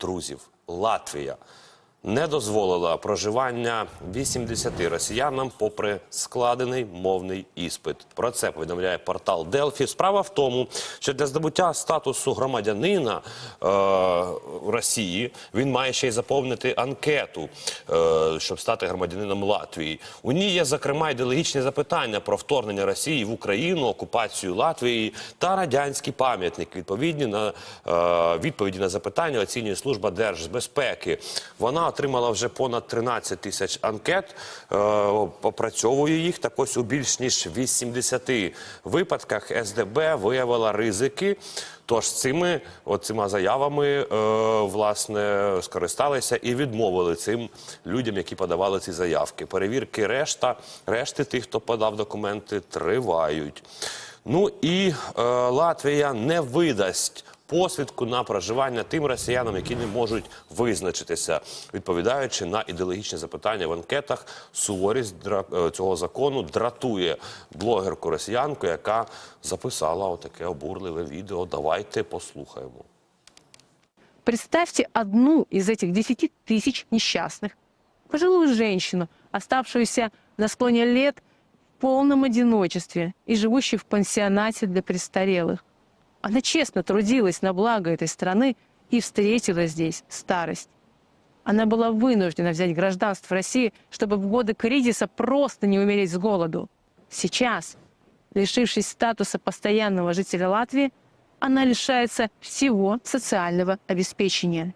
друзів. Латвія не дозволила проживання 80 росіянам, попри складений мовний іспит. Про це повідомляє портал Делфі. Справа в тому, що для здобуття статусу громадянина е, Росії він має ще й заповнити анкету, е, щоб стати громадянином Латвії. У ній є зокрема ідеологічні запитання про вторгнення Росії в Україну, окупацію Латвії та радянський пам'ятник. Відповідні на е, відповіді на запитання оцінює служба держбезпеки. Вона отримала вже понад 13 тисяч анкет, е, опрацьовує їх. Так ось у більш ніж 80 випадках СДБ виявила ризики. Тож цими оцима заявами е, власне скористалися і відмовили цим людям, які подавали ці заявки. Перевірки решта решти тих, хто подав документи, тривають. Ну і е, Латвія не видасть посвідку на проживання тим росіянам, які не можуть визначитися, відповідаючи на ідеологічні запитання в анкетах. Суворість дра- е, цього закону дратує блогерку росіянку, яка записала отаке обурливе відео. Давайте послухаємо. Представьте одну из этих 10 тысяч несчастных, пожилую женщину, оставшуюся на склоне лет в полном одиночестве и живущую в пансионате для престарелых. Она честно трудилась на благо этой страны и встретила здесь старость. Она была вынуждена взять гражданство России, чтобы в годы кризиса просто не умереть с голоду. Сейчас, лишившись статуса постоянного жителя Латвии, она лишается всего социального обеспечения.